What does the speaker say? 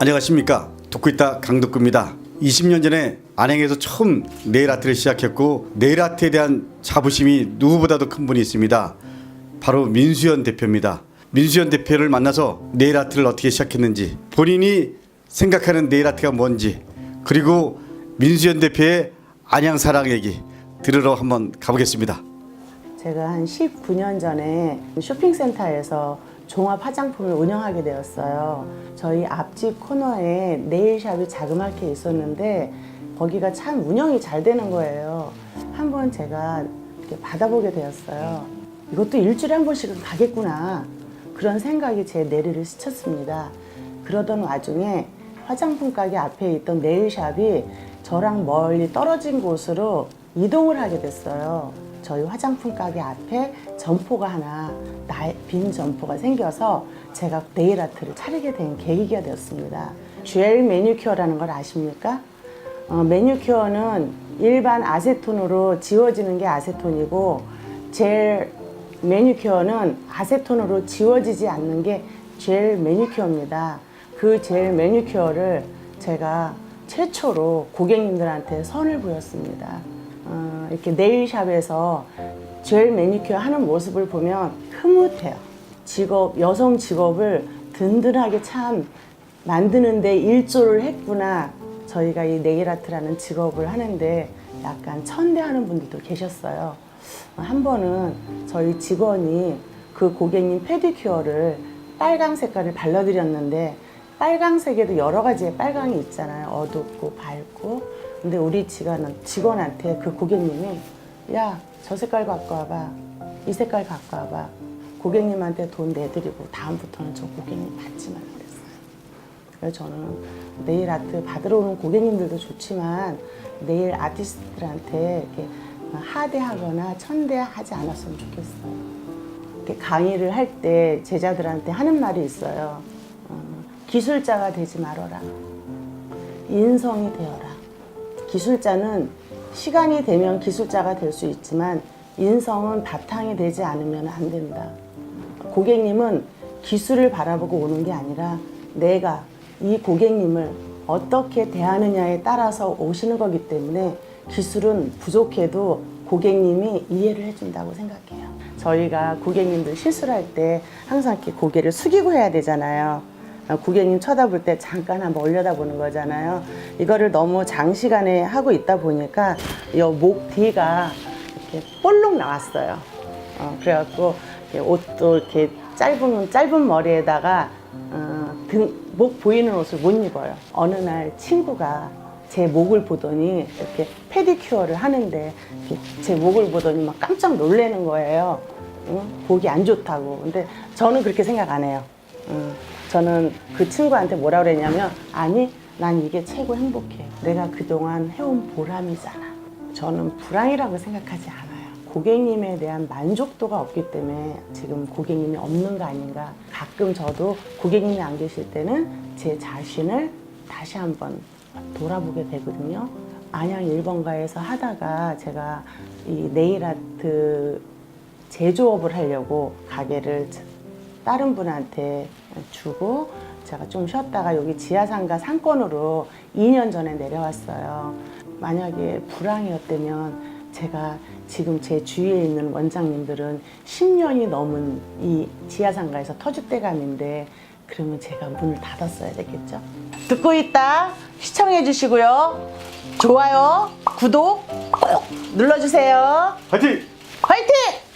안녕하십니까. 독구있다 강덕구입니다. 20년 전에 안양에서 처음 네일 아트를 시작했고 네일 아트에 대한 자부심이 누구보다도 큰 분이 있습니다. 바로 민수현 대표입니다. 민수현 대표를 만나서 네일 아트를 어떻게 시작했는지 본인이 생각하는 네일 아트가 뭔지 그리고 민수현 대표의 안양 사랑 얘기 들으러 한번 가보겠습니다. 제가 한 19년 전에 쇼핑센터에서 종합 화장품을 운영하게 되었어요. 저희 앞집 코너에 네일샵이 자그맣게 있었는데 거기가 참 운영이 잘 되는 거예요. 한 번 제가 이렇게 받아보게 되었어요. 이것도 일주일에 한 번씩은 가겠구나. 그런 생각이 제 내리를 스쳤습니다. 그러던 와중에 화장품 가게 앞에 있던 네일샵이 저랑 멀리 떨어진 곳으로 이동을 하게 됐어요. 저희 화장품 가게 앞에 점포가 하나 나- 빈 점포가 생겨서 제가 네일 아트를 차리게 된 계기가 되었습니다. 젤 매니큐어라는 걸 아십니까? 어, 매니큐어는 일반 아세톤으로 지워지는 게 아세톤이고 젤 매니큐어는 아세톤으로 지워지지 않는 게 젤 매니큐어입니다. 그 젤 매니큐어를 제가 최초로 고객님들한테 선을 보였습니다. 어, 이렇게 네일샵에서 젤 매니큐어 하는 모습을 보면 흐뭇해요. 직업, 여성 직업을 든든하게 참 만드는데 일조를 했구나. 저희가 이 네일 아트라는 직업을 하는데 약간 천대하는 분들도 계셨어요. 한 번은 저희 직원이 그 고객님 페디큐어를 빨강 색깔을 발라드렸는데 빨강색에도 여러 가지의 빨강이 있잖아요. 어둡고 밝고. 근데 우리 직원한테 그 고객님이 야, 저 색깔 갖고 와봐. 이 색깔 갖고 와봐. 고객님한테 돈 내드리고 다음부터는 저 고객님 받지 말라 그랬어요. 그래서 저는 네일 아트 받으러 오는 고객님들도 좋지만 네일 아티스트들한테 이렇게 하대하거나 천대하지 않았으면 좋겠어요. 이렇게 강의를 할 때 제자들한테 하는 말이 있어요. 어, 기술자가 되지 말어라. 인성이 되어라. 기술자는 시간이 되면 기술자가 될 수 있지만 인성은 바탕이 되지 않으면 안 된다. 고객님은 기술을 바라보고 오는 게 아니라 내가 이 고객님을 어떻게 대하느냐에 따라서 오시는 거기 때문에 기술은 부족해도 고객님이 이해를 해준다고 생각해요. 저희가 고객님들 실수를 할 때 항상 이렇게 고개를 숙이고 해야 되잖아요. 어, 고객님 쳐다볼 때 잠깐 한번 올려다보는 거잖아요. 이거를 너무 장시간에 하고 있다 보니까 이 목 뒤가 이렇게 볼록 나왔어요. 어, 그래갖고 옷도 이렇게 짧은 짧은 머리에다가 어, 등, 목 보이는 옷을 못 입어요. 어느 날 친구가 제 목을 보더니 이렇게 페디큐어를 하는데 제 목을 보더니 막 깜짝 놀라는 거예요. 응? 보기 안 좋다고. 근데 저는 그렇게 생각 안 해요. 응. 저는 그 친구한테 뭐라 그랬냐면 아니 난 이게 최고 행복해. 내가 그동안 해온 보람이잖아. 저는 불황이라고 생각하지 않아요. 고객님에 대한 만족도가 없기 때문에 지금 고객님이 없는 거 아닌가. 가끔 저도 고객님이 안 계실 때는 제 자신을 다시 한번 돌아보게 되거든요. 안양 1번가에서 하다가 제가 이 네일 아트 제조업을 하려고 가게를 다른 분한테 주고 제가 좀 쉬었다가 여기 지하상가 상권으로 2년 전에 내려왔어요. 만약에 불황이었다면 제가 지금 제 주위에 있는 원장님들은 10년이 넘은 이 지하상가에서 터줏대감인데 그러면 제가 문을 닫았어야 되겠죠. 듣고 있다 시청해 주시고요. 좋아요, 구독 꼭 눌러주세요. 화이팅! 화이팅!